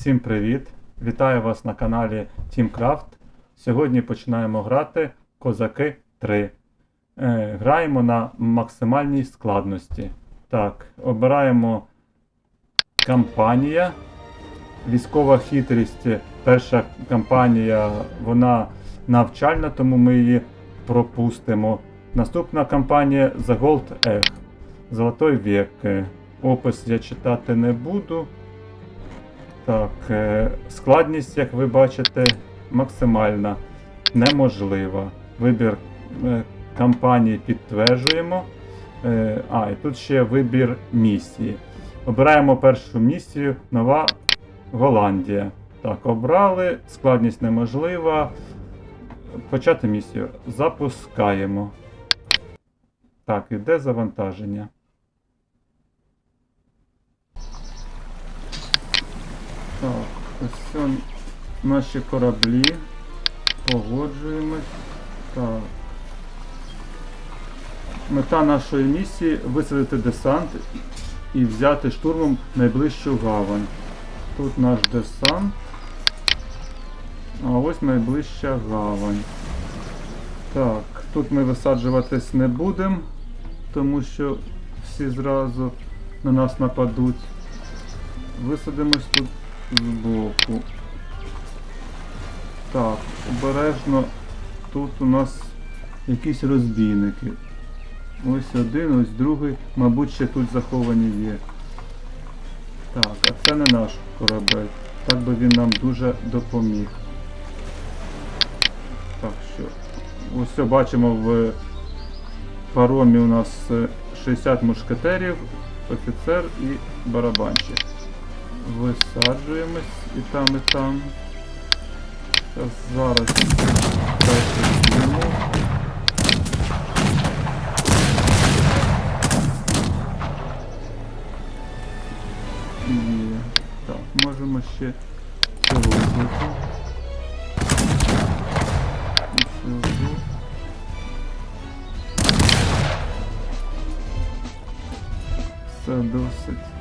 Всім привіт! Вітаю вас на каналі TeamCraft. Сьогодні починаємо грати Козаки 3. Е, граємо на максимальній складності. Так, обираємо кампанія. Військова хитрість. Перша кампанія, вона навчальна, тому ми її пропустимо. Наступна кампанія The Gold Egg. Золотой вік. Е, Опис я читати не буду. Так, е, складність, як ви бачите, максимальна, неможлива. Вибір е, кампанії підтверджуємо. Е, А, і тут ще вибір місії. Обираємо першу місію Нова Голландія. Так, обрали, складність неможлива. Почати місію. Запускаємо. Так, іде завантаження. Так, ось наші кораблі. Погоджуємось. Так. Мета нашої місії висадити десант і взяти штурмом найближчу гавань. Тут наш десант. А ось найближча гавань. Так, тут ми висаджуватись не будемо, тому що всі зразу на нас нападуть. Висадимось тут збоку. Так, обережно тут у нас якісь розбійники. Ось один, ось другий, мабуть, ще тут заховані є. Так, а це не наш корабель. Так би він нам дуже допоміг. Так що. Ось все бачимо в паромі у нас е, 60 мушкетерів, офіцер і барабанщик. Висаджуємось і там, і там. Зараз перший зніму. Є. Так, можемо ще цього вбити. І цього. Все досить.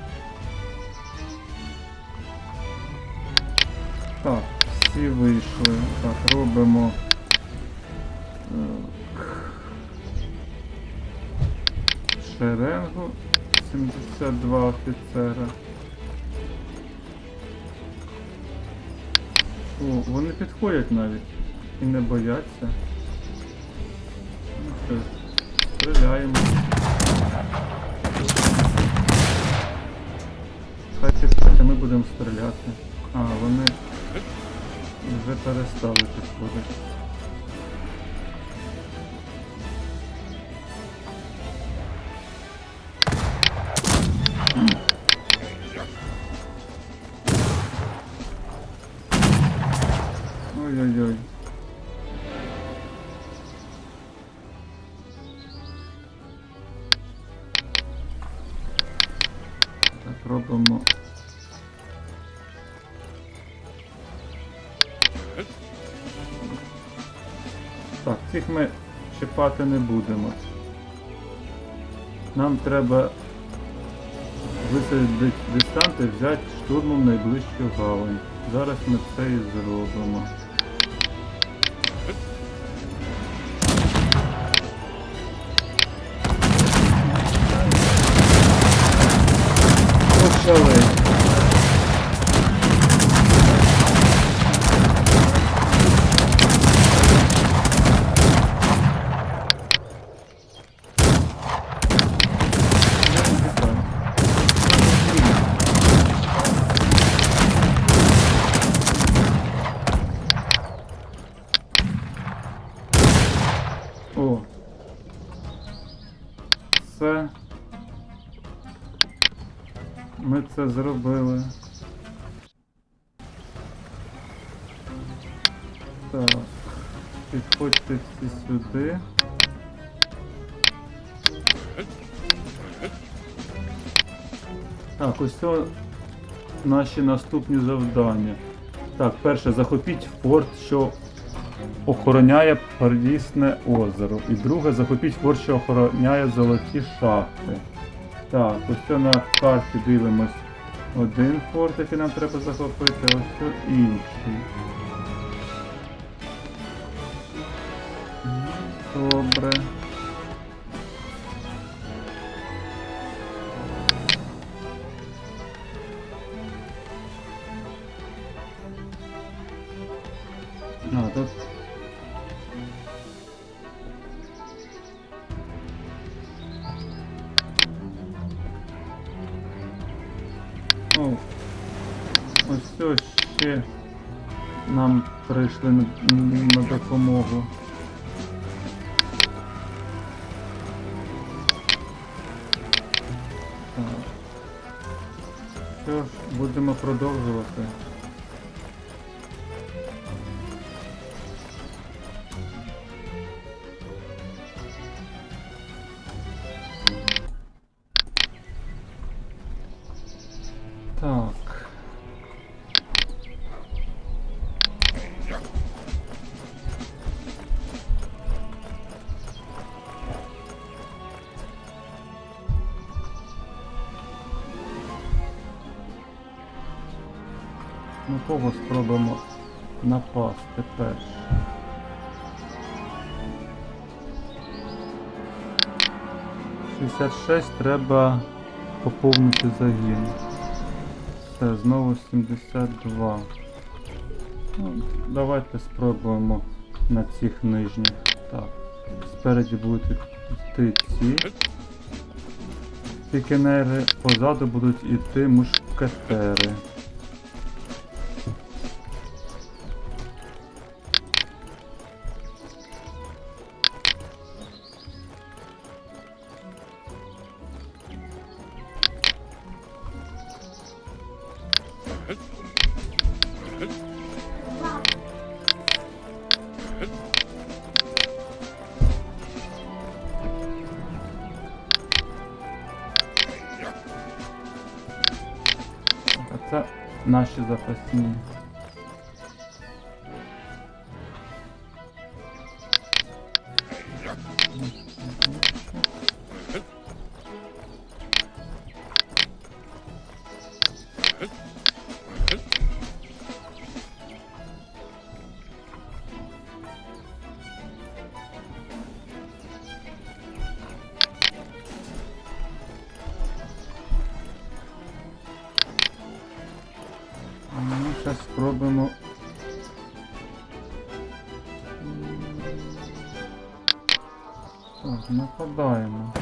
Так, всі вийшли. Так, робимо. Шеренгу 72 офіцера. О, вони підходять навіть і не бояться. Ну що, стріляємо. Хай а ми будемо стріляти. А, вони вже перестали підходити. Ой-ой-ой. Так, цих ми чіпати не будемо. Нам треба висадити дистанти, взяти штурмом найближчу гавань. Зараз ми це і зробимо. Ми це зробили. Так. Підходьте всі сюди. Так, ось це наші наступні завдання. Так, перше, захопіть форт, що охороняє Первісне озеро. І друге, захопіть форт, що охороняє золоті шахти. Так, ось це на карті дивимось один форт, який нам треба захопити, ось тут інший. Добре. Ось ще нам прийшли на, на допомогу. Так. Що ж, будемо продовжувати. На кого спробуємо напасти перше? Шістдесят шесть треба поповнити загін. Все, знову 72. Ну, давайте спробуємо на цих нижніх. Так. Спереді будуть йти ці пікінери, позаду будуть йти мушкетери. Це наші запасні. Зараз спробуємо. Так, нападаємо.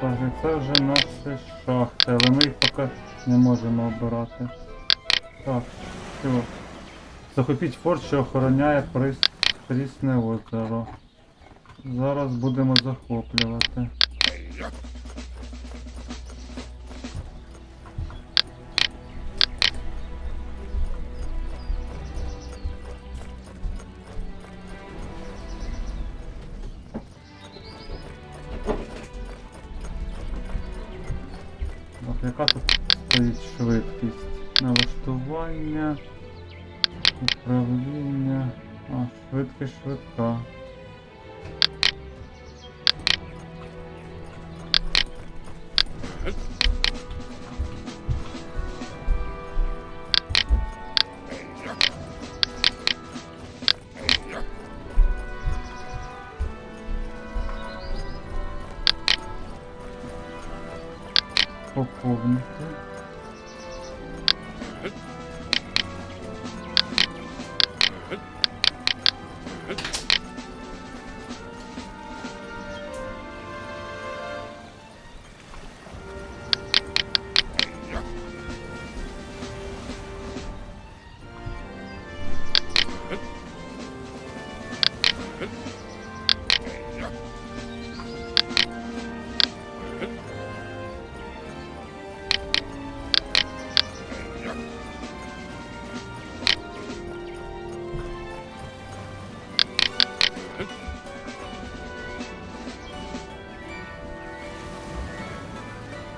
Так, це вже наші шахти, але ми їх поки не можемо обирати. Так, що? Захопіть форт, що охороняє. Прісне озеро. Зараз будемо захоплювати. Яка тут стоїть швидкість? Налаштування, управління. А, швидкість швидка. Поповнити.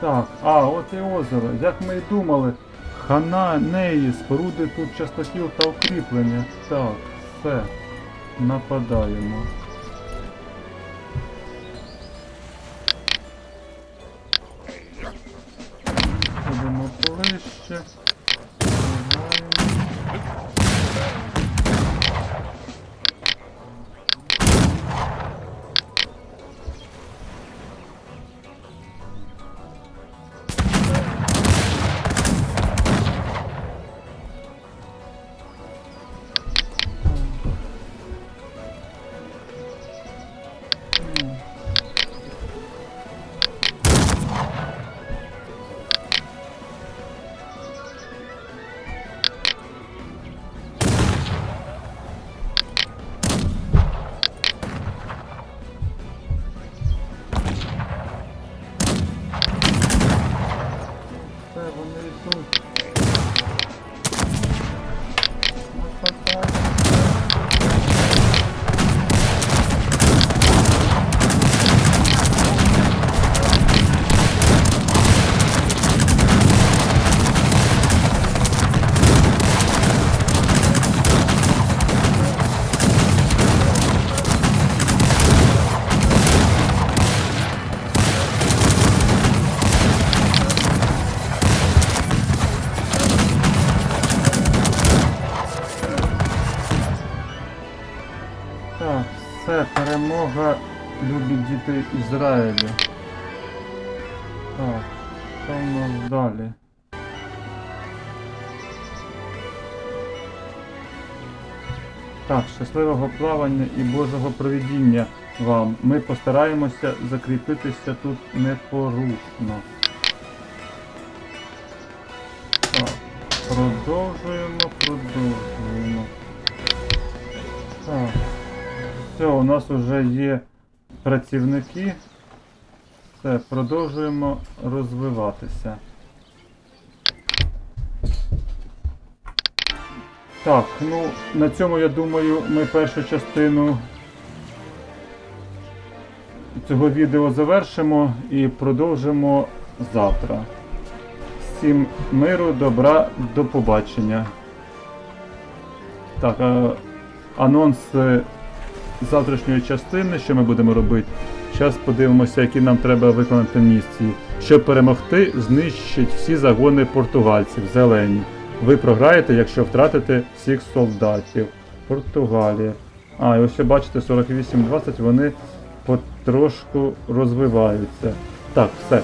Так, а, от і озеро. Як ми й думали, хана неї, споруди тут частокіл та укріплення. Так, все. Нападаємо. Любі діти Ізраїлю. Так, що в нас далі? Так, щасливого плавання і Божого провідіння вам. Ми постараємося закріпитися тут непорушно. Так, продовжуємо, продовжуємо. Так. Все, у нас вже є працівники. Все, продовжуємо розвиватися. Так, ну на цьому я думаю, ми першу частину цього відео завершимо і продовжимо завтра. Всім миру, добра, до побачення. Так, анонс е, завтрашньої частини, що ми будемо робити. Зараз подивимося, які нам треба виконати місії. Щоб перемогти, знищить всі загони португальців, зелені. Ви програєте, якщо втратите всіх солдатів. Португалія. А, і ось ще бачите, 48-20 вони потрошку розвиваються. Так, все.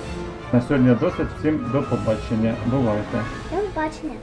На сьогодні досить. Всім до побачення. Бувайте. До побачення.